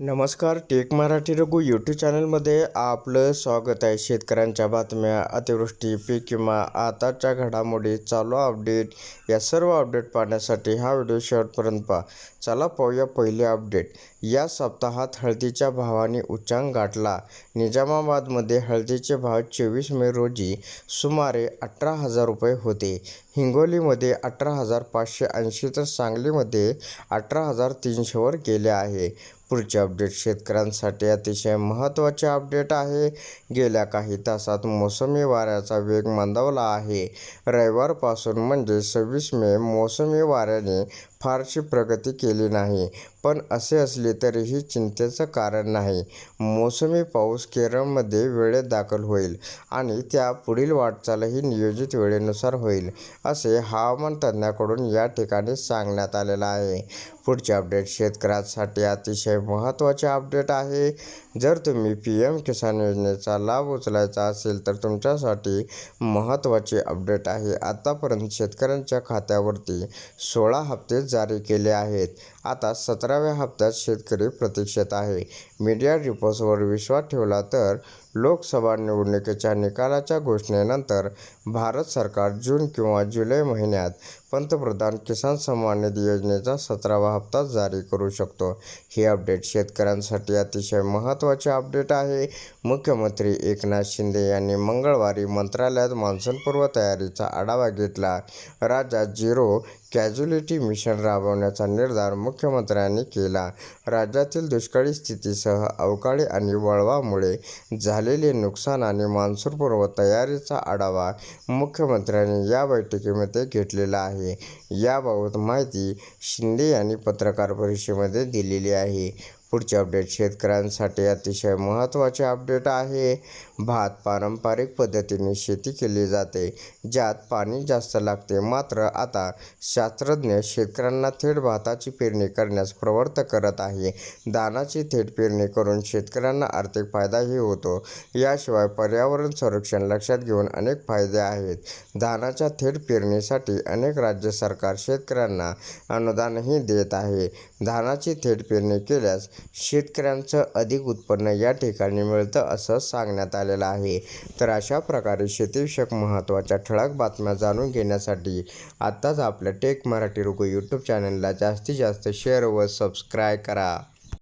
नमस्कार take Marathi Raghu YouTube चॅनलमध्ये आपलं स्वागत आहे. शेतकऱ्यांच्या बातम्या अतिवृष्टी पीक किंवा आताच्या घडामोडी चालू अपडेट या सर्व अपडेट पाहण्यासाठी हा व्हिडिओ शेवटपर्यंत पहा. चला पाहूया पहिले अपडेट. या सप्ताहात हळदीच्या भावाने उच्चांक गाठला. निजामाबादमध्ये हळदीचे भाव चोवीस मे रोजी सुमारे अठरा हजार रुपये होते. हिंगोलीमध्ये अठरा हजार पाचशे ऐंशी तर सांगलीमध्ये अठरा हजार तीनशेवर गेले आहे. पुढचे अपडेट शेतकऱ्यांसाठी अतिशय महत्त्वाचे अपडेट आहे. गेल्या काही तासात मोसमी वाऱ्याचा वेग मंदावला आहे. रविवारपासून म्हणजे सव्वीस मे मोसमी वाऱ्याने फारशी प्रगती केली नाही. पण असे असले तरीही चिंतेचं कारण नाही. मोसमी पाऊस केरळमध्ये वेळेत दाखल होईल आणि त्या पुढील वाटचालही नियोजित वेळेनुसार होईल असे हवामान तज्ज्ञाकडून या ठिकाणी सांगण्यात आलेलं आहे. पुढचे अपडेट शेतकऱ्यांसाठी अतिशय महत्त्वाचे अपडेट आहे. जर तुम्ही पी एम किसान योजनेचा लाभ उचलायचा असेल तर तुमच्यासाठी महत्त्वाचे अपडेट आहे. आतापर्यंत शेतकऱ्यांच्या खात्यावरती सोळा हप्ते जारी केले आहेत. आता सतराव्या हप्त्यात शेतकरी प्रतीक्षेत आहे. मीडिया रिपोर्ट्सवर विश्वास ठेवला तर लोकसभा निवडणुकीच्या निकालाच्या घोषणेनंतर भारत सरकार जून किंवा जुलै महिन्यात पंतप्रधान किसान सन्मान निधी योजनेचा सतरावा हप्ता जारी करू शकतो. हे अपडेट शेतकऱ्यांसाठी अतिशय महत्त्वाचे अपडेट आहे. मुख्यमंत्री एकनाथ शिंदे यांनी मंगळवारी मंत्रालयात मान्सूनपूर्व तयारीचा आढावा घेतला. राज्यात झिरो कॅज्युलिटी मिशन राबवण्याचा निर्धार मुख्यमंत्र्यांनी केला. राज्यातील दुष्काळी स्थितीसह अवकाळी आणि वळवामुळे झालेले नुकसान आणि मान्सूनपूर्व तयारीचा आढावा मुख्यमंत्र्यांनी या बैठकीमध्ये घेतलेला आहे. याबाबत माहिती शिंदे यांनी पत्रकार परिषदेमध्ये दिलेली आहे. पुढचे अपडेट शेतकऱ्यांसाठी अतिशय महत्त्वाचे अपडेट आहे. भात पारंपरिक पद्धतीने शेती केली जाते ज्यात पाणी जास्त लागते. मात्र आता शास्त्रज्ञ शेतकऱ्यांना थेट भाताची पेरणी करण्यास प्रवृत्त करत आहे. दानाची थेट पेरणी करून शेतकऱ्यांना आर्थिक फायदाही होतो. याशिवाय पर्यावरण संरक्षण लक्षात घेऊन अनेक फायदे आहेत. धानाच्या थेट पेरणीसाठी अनेक राज्य सरकार शेतकऱ्यांना अनुदानही देत आहे. धानाची थेट पेरणी केल्यास शेतकऱ्यांचं अधिक उत्पन्न या ठिकाणी मिळतं असं सांगण्यात आलेलं आहे. तर अशा प्रकारे शेतीविषयक महत्त्वाच्या ठळक बातम्या जाणून घेण्यासाठी आत्ताच आपल्या टेक मराठी रुको यूट्यूब चॅनलला जास्तीत जास्त शेअर व सबस्क्राय करा.